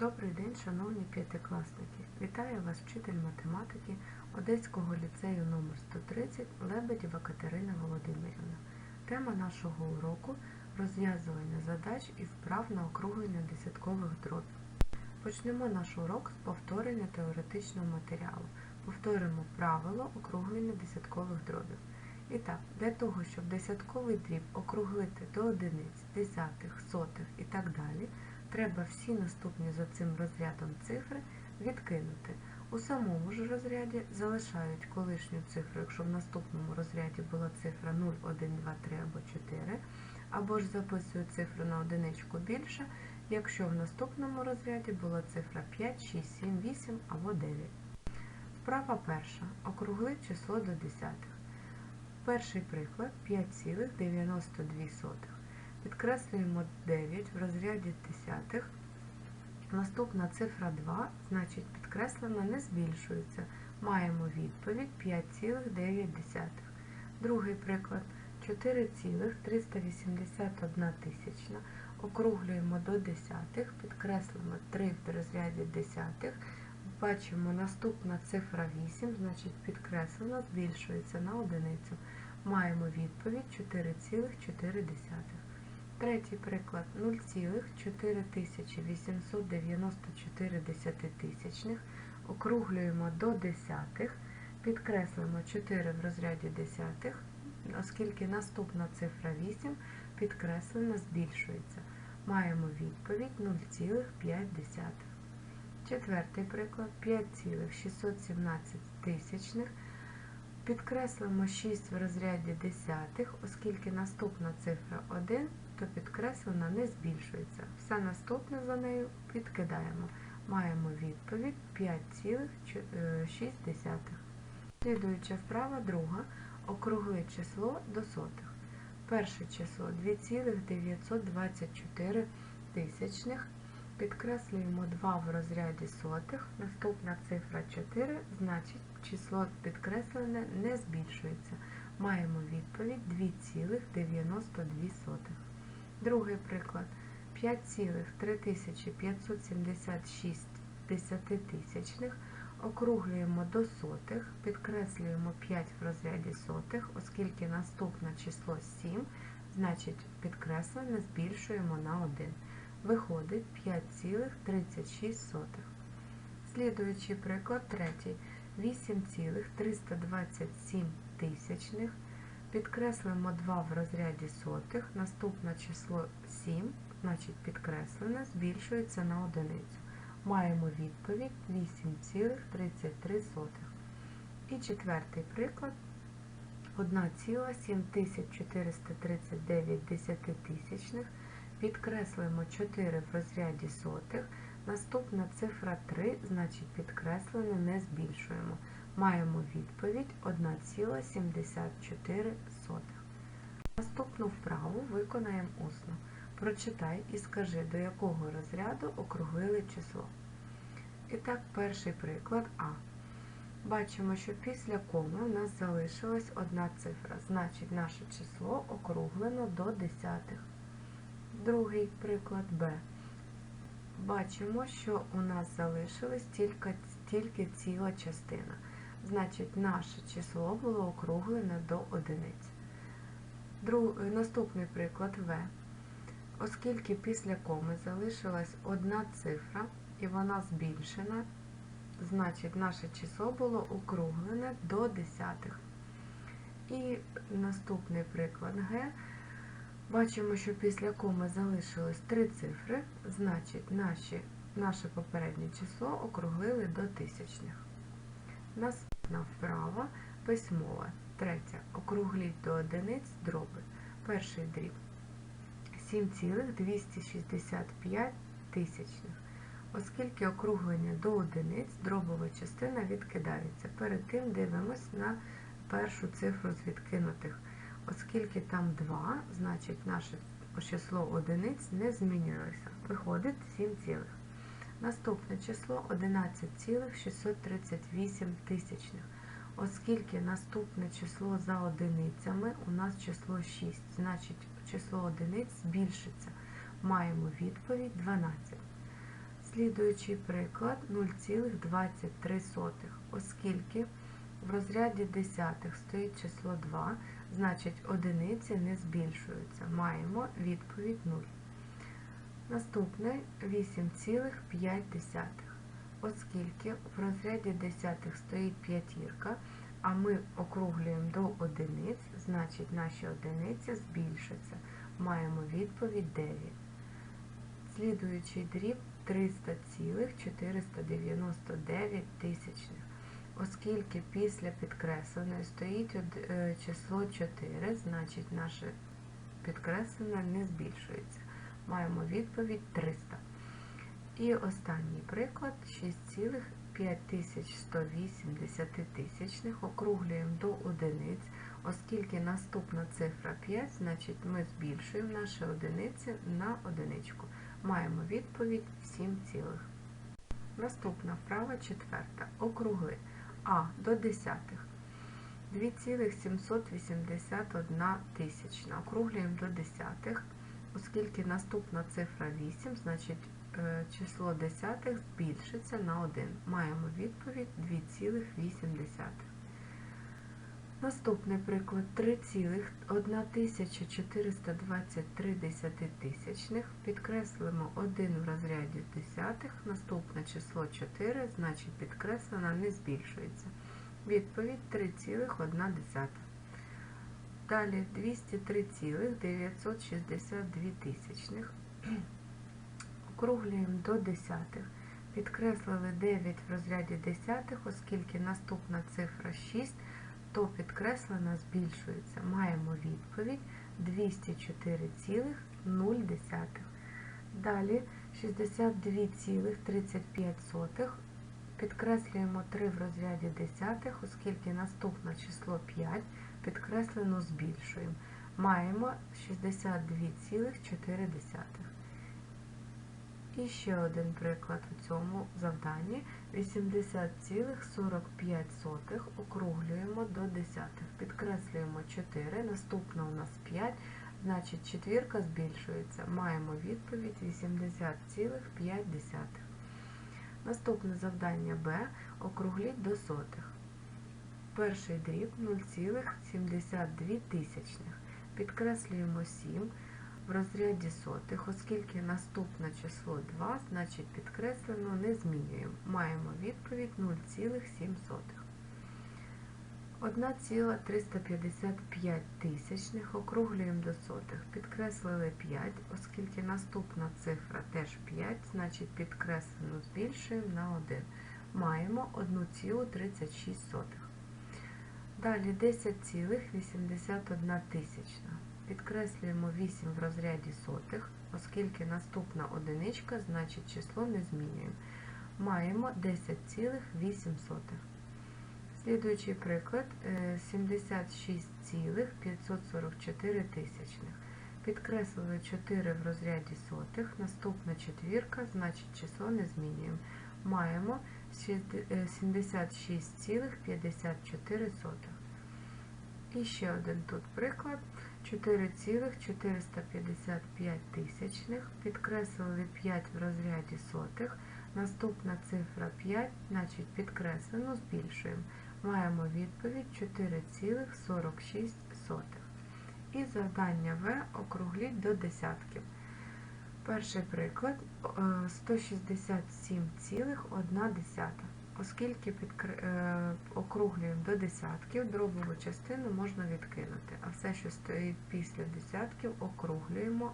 Добрий день, шановні п'ятикласники! Вітаю вас, вчитель математики Одеського ліцею номер 130 Лебедєва Катерина Володимирівна. Тема нашого уроку розв'язування задач і вправ на округлення десяткових дробів. Почнемо наш урок з повторення теоретичного матеріалу. Повторимо правило округлення десяткових дробів. І так, для того, щоб десятковий дріб округлити до одиниць, десятих, сотих і так далі, треба всі наступні за цим розрядом цифри відкинути. У самому ж розряді залишають колишню цифру, якщо в наступному розряді була цифра 0, 1, 2, 3 або 4, або ж записують цифру на одиничку більше, якщо в наступному розряді була цифра 5, 6, 7, 8 або 9. Вправа перша. Округли число до десятих. Перший приклад 5,92. Підкреслюємо 9 в розряді десятих. Наступна цифра 2, значить підкреслена не збільшується. Маємо відповідь 5,9. Другий приклад 4,381 тисячна. Округлюємо до десятих, підкреслимо 3 в розряді десятих. Бачимо наступна цифра 8, значить підкреслена збільшується на одиницю. Маємо відповідь 4,4. Третій приклад 0,4894 десятитисячних. Округлюємо до десятих, підкреслимо 4 в розряді десятих, оскільки наступна цифра 8 підкреслена збільшується. Маємо відповідь 0,5. Четвертий приклад 5,617 тисячних. Підкреслимо 6 в розряді десятих, оскільки наступна цифра 1, то підкреслена не збільшується. Все наступне за нею підкидаємо. Маємо відповідь 5,6. Слідуюча вправа друга. Округли число до сотих. Перше число 2,924 тисячних. Підкреслюємо 2 в розряді сотих. Наступна цифра 4, значить число підкреслене не збільшується. Маємо відповідь 2,92. Другий приклад 5,3576 десятитисячних. Округлюємо до сотих, підкреслюємо 5 в розряді сотих, оскільки наступне число 7, значить підкреслене збільшуємо на 1. Виходить 5,36. Слідуючий приклад третій. 8,327 тисячних. Підкреслимо 2 в розряді сотих. Наступне число 7, значить підкреслене, збільшується на одиницю. Маємо відповідь 8,33. І четвертий приклад. 1,7439 десятитисячних. Підкреслюємо 4 в розряді сотих. Наступна цифра 3, значить підкреслене не збільшуємо. Маємо відповідь 1,74. Наступну вправу виконаємо усно. Прочитай і скажи, до якого розряду округлили число. І так, перший приклад А. Бачимо, що після коми у нас залишилась одна цифра, значить наше число округлено до десятих. Другий приклад Б. Бачимо, що у нас залишилась тільки, тільки ціла частина. Значить, наше число було округлене до одиниць. Друг, наступний приклад В. Оскільки після коми залишилась одна цифра і вона збільшена, значить наше число було округлене до десятих. І наступний приклад Г. Бачимо, що після коми залишилось три цифри, значить наші, наше попереднє число округлили до тисячних. Наступна вправа письмова. Третя. Округліть до одиниць дроби. Перший дріб 7,265 тисячних. Оскільки округлення до одиниць, дробова частина відкидається. Перед тим дивимось на першу цифру з відкинутих. Оскільки там 2, значить наше число одиниць не змінюється. Виходить 7 цілих. Наступне число 11,638 тисячних. Оскільки наступне число за одиницями у нас число 6, значить число одиниць збільшиться. Маємо відповідь 12. Слідуючий приклад 0,23, оскільки в розряді десятих стоїть число 2, значить одиниці не збільшуються. Маємо відповідь 0. Наступне 8,5. Оскільки в розряді десятих стоїть п'ятірка, а ми округлюємо до одиниць, значить наші одиниці збільшаться. Маємо відповідь 9. Слідуючий дріб 300,499 тисячних. Оскільки після підкресленої стоїть е, число 4, значить наше підкреслене не збільшується. Маємо відповідь 300. І останній приклад 6,5108 тисячних округлюємо до одиниць, оскільки наступна цифра 5, значить ми збільшуємо наші одиниці на одиничку. Маємо відповідь 7 цілих. Наступна вправа четверта. Округли А до десятих. 2,781 тисячна. Округлюємо до десятих, оскільки наступна цифра 8, значить е, число десятих збільшиться на 1. Маємо відповідь 2,8. Наступний приклад 3,1423 десятитисячних. Підкреслимо 1 в розряді десятих, наступне число 4, значить підкреслена не збільшується. Відповідь 3,1. Далі 203,962 тисячних. Округлюємо до десятих. Підкреслили 9 в розряді десятих, оскільки наступна цифра 6, то підкреслена збільшується. Маємо відповідь 204,0. Далі 62,35. Підкреслюємо 3 в розряді десятих, оскільки наступне число 5 підкреслено збільшуємо. Маємо 62,4. І ще один приклад у цьому завданні. 80,45 округлюємо до десятих. Підкреслюємо 4, наступна у нас 5, значить четвірка збільшується. Маємо відповідь 80,5. Наступне завдання Б. Округліть до сотих. Перший дріб 0,72 тисячних. Підкреслюємо 7 в розряді сотих, оскільки наступне число 2, значить підкреслено не змінюємо. Маємо відповідь 0,7. 1,355 тисячних округлюємо до сотих. Підкреслили 5, оскільки наступна цифра теж 5, значить підкреслено збільшуємо на 1. Маємо 1,36. Далі 10,81 тисячна. Підкреслюємо 8 в розряді сотих, оскільки наступна одиничка, значить число не змінюємо. Маємо 10,8. Слідуючий приклад 76,544 тисячних. Підкреслили 4 в розряді сотих, наступна четвірка, значить число не змінюємо. Маємо 76,54. І ще один тут приклад. 4,455 тисячних, підкреслили 5 в розряді сотих, наступна цифра 5, значить підкреслено, збільшуємо. Маємо відповідь 4,46. І завдання В округліть до десятків. Перший приклад 167,1. Оскільки підкр... е, округлюємо до десятків, дробову частину можна відкинути, а все, що стоїть після десятків, округлюємо,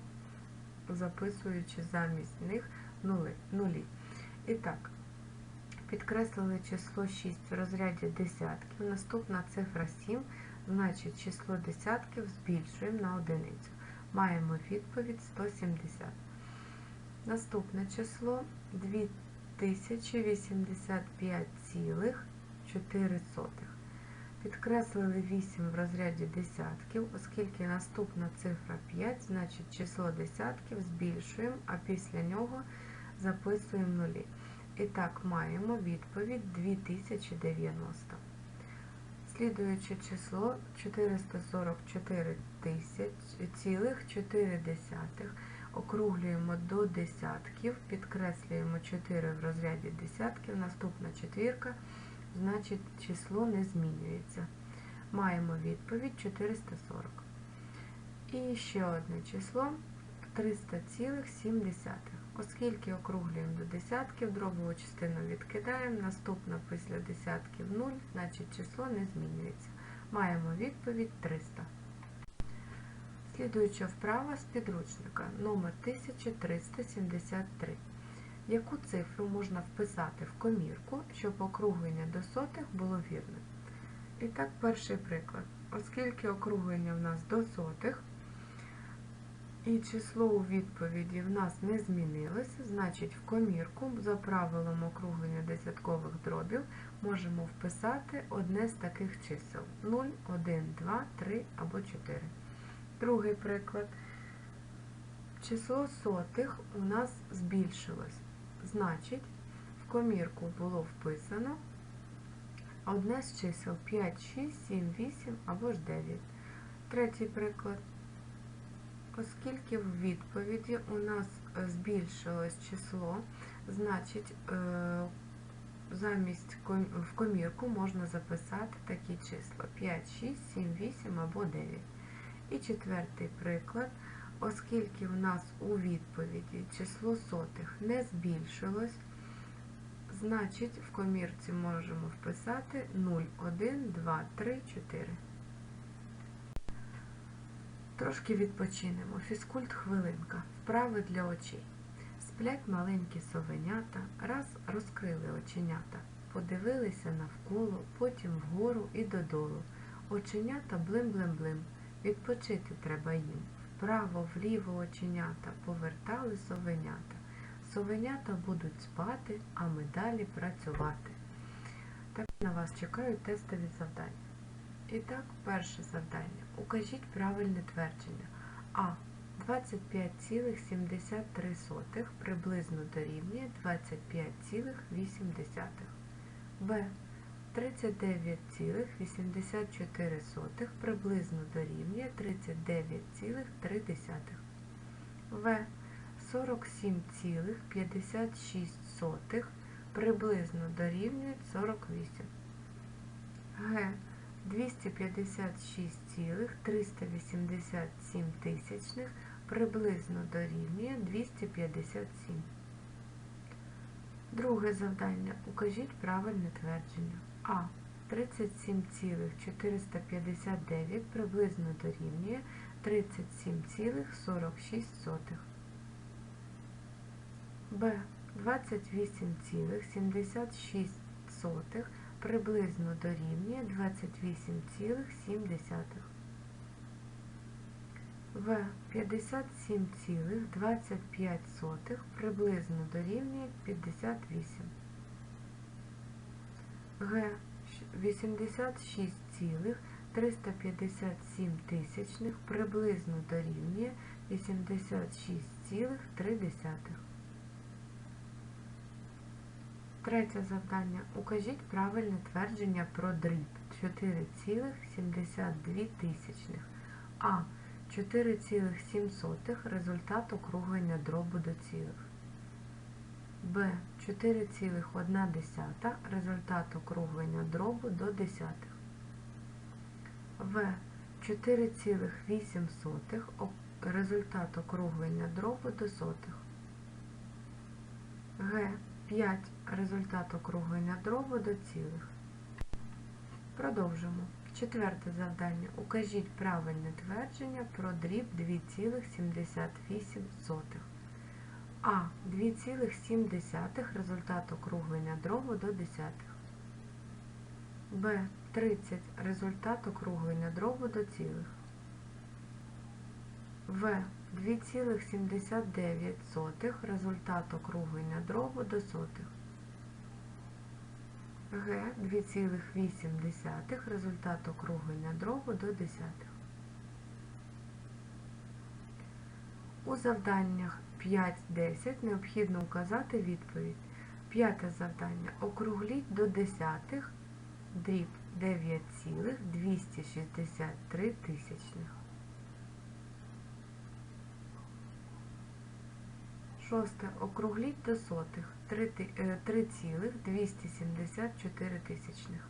записуючи замість них нули. нулі. І так, підкреслили число 6 в розряді десятків, наступна цифра 7, значить число десятків збільшуємо на одиницю. Маємо відповідь 170. Наступне число 2. 1085,4. Підкреслили 8 в розряді десятків, оскільки наступна цифра 5, значить число десятків збільшуємо, а після нього записуємо нулі. І так, маємо відповідь 2090. Слідуюче число 444,4. Округлюємо до десятків, підкреслюємо 4 в розряді десятків, наступна четвірка, значить число не змінюється. Маємо відповідь 440. І ще одне число 300,7. Оскільки округлюємо до десятків, дробову частину відкидаємо, наступна після десятків 0, значить число не змінюється. Маємо відповідь 300. Слідуюча вправа з підручника номер 1373. Яку цифру можна вписати в комірку, щоб округлення до сотих було вірним? І так, перший приклад. Оскільки округлення в нас до сотих, і число у відповіді в нас не змінилося, значить в комірку за правилом округлення десяткових дробів можемо вписати одне з таких чисел 0, 1, 2, 3 або 4. Другий приклад. Число сотих у нас збільшилось. Значить, в комірку було вписано одне з чисел 5, 6, 7, 8 або ж 9. Третій приклад. Оскільки в відповіді у нас збільшилось число, значить е, замість в комірку можна записати такі числа 5, 6, 7, 8 або 9. І четвертий приклад. Оскільки в нас у відповіді число сотих не збільшилось, значить в комірці можемо вписати 0, 1, 2, 3, 4. Трошки відпочинемо. Фізкульт хвилинка. Вправи для очей. Сплять маленькі совенята, раз розкрили оченята, подивилися навколо, потім вгору і додолу. Оченята блим-блим-блим. Відпочити треба їм. Вправо, вліво оченята повертали совенята. Совенята будуть спати, а ми далі працювати. Так на вас чекають тестові завдання. І так, перше завдання. Укажіть правильне твердження. А. 25,73 приблизно дорівнює 25,8. Б. 39,84 приблизно дорівнює 39,3. В. 47,56 приблизно дорівнює 48. Г. 256,387 тисячних приблизно дорівнює 257. Друге завдання. Укажіть правильне твердження. А. 37,459 приблизно дорівнює 37,46. Б. 28,76 приблизно дорівнює 28,7. В. 57,25 приблизно дорівнює 58. Г. 86,357 тисячних приблизно дорівнює 86,3. Третє завдання. Укажіть правильне твердження про дріб 4,72 тисячних. А. 4,7 результат округлення дробу до цілих. Б. 4,1 результат округлення дробу до десятих. В. 4,8 результат округлення дробу до сотих. Г. 5 результат округлення дробу до цілих. Продовжимо. Четверте завдання. Укажіть правильне твердження про дріб 2,78. А. 2,7 результат округлення дробу до десятих. Б. 30 результат округлення дробу до цілих. В. 2,79 результат округлення дробу до сотих. Г 2,8 результат округлення дробу до десятих. У завданнях 5-10 необхідно указати відповідь. П'яте завдання. Округліть до десятих дріб 9,263 тисячних. Шосте. Округліть до сотих. Три ти- е, 3,274 тисячних.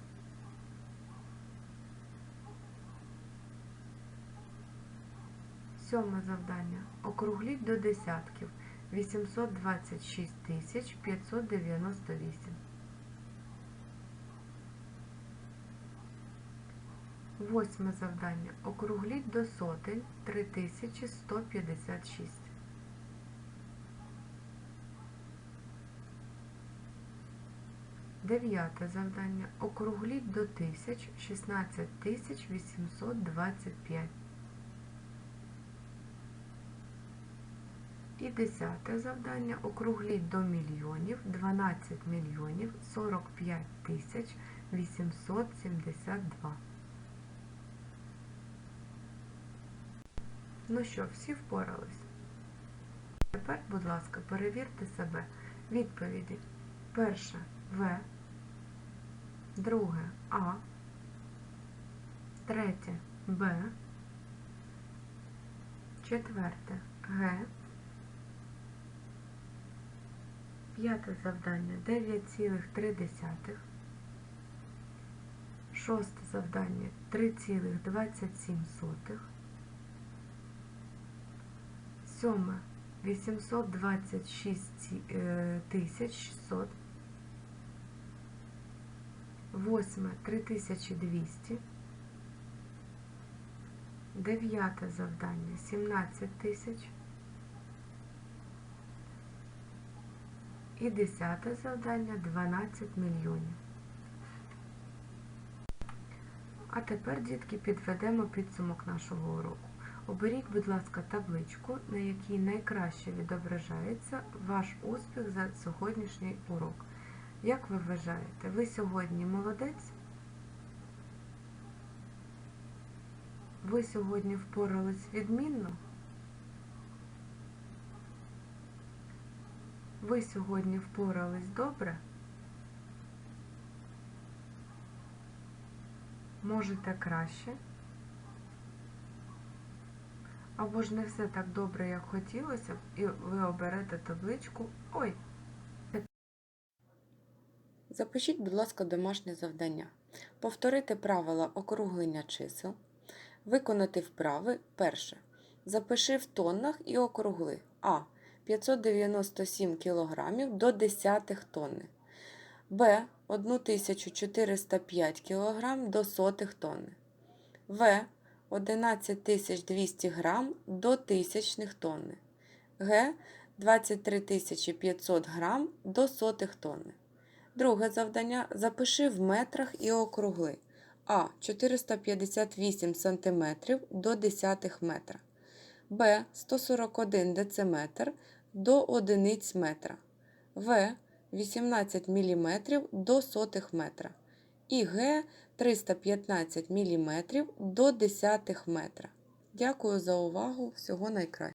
Сьоме завдання. Округліть до десятків. 826 тисяч 598. Восьме завдання. Округліть до сотень 3156. Дев'яте завдання. Округліть до тисяч 16 тисяч 825. І десяте завдання. Округліть до мільйонів 12 мільйонів 45 тисяч 872. Ну що, всі впорались? Тепер, будь ласка, перевірте себе. Відповіді. Перше В. Друге А. Третє Б. Четверте Г. П'яте завдання 9,3. Шосте завдання 3,27. Сьоме 826 е, тисяч 600. Восьме 3200. Дев'яте завдання 17 тисяч. І десяте завдання 12 мільйонів. А тепер, дітки, підведемо підсумок нашого уроку. Оберіть, будь ласка, табличку, на якій найкраще відображається ваш успіх за сьогоднішній урок. Як ви вважаєте, ви сьогодні молодець? Ви сьогодні впорались відмінно? Ви сьогодні впорались добре? Можете краще? Або ж не все так добре, як хотілося б, і ви оберете табличку Ой, Запишіть, будь ласка, домашнє завдання. Повторити правила округлення чисел. Виконати вправи. Перше. Запиши в тоннах і округли. А. 597 кг до десятих тонни. Б. 1405 кг до сотих тонни. В. 11200 г до тисячних тонни. Г. 23500 г до сотих тонни. Друге завдання. Запиши в метрах і округли. А. 458 см до десятих метра. Б. 141 дециметр до одиниць метра. В. 18 мм до сотих метра. І Г. 315 мм до десятих метра. Дякую за увагу. Всього найкращого.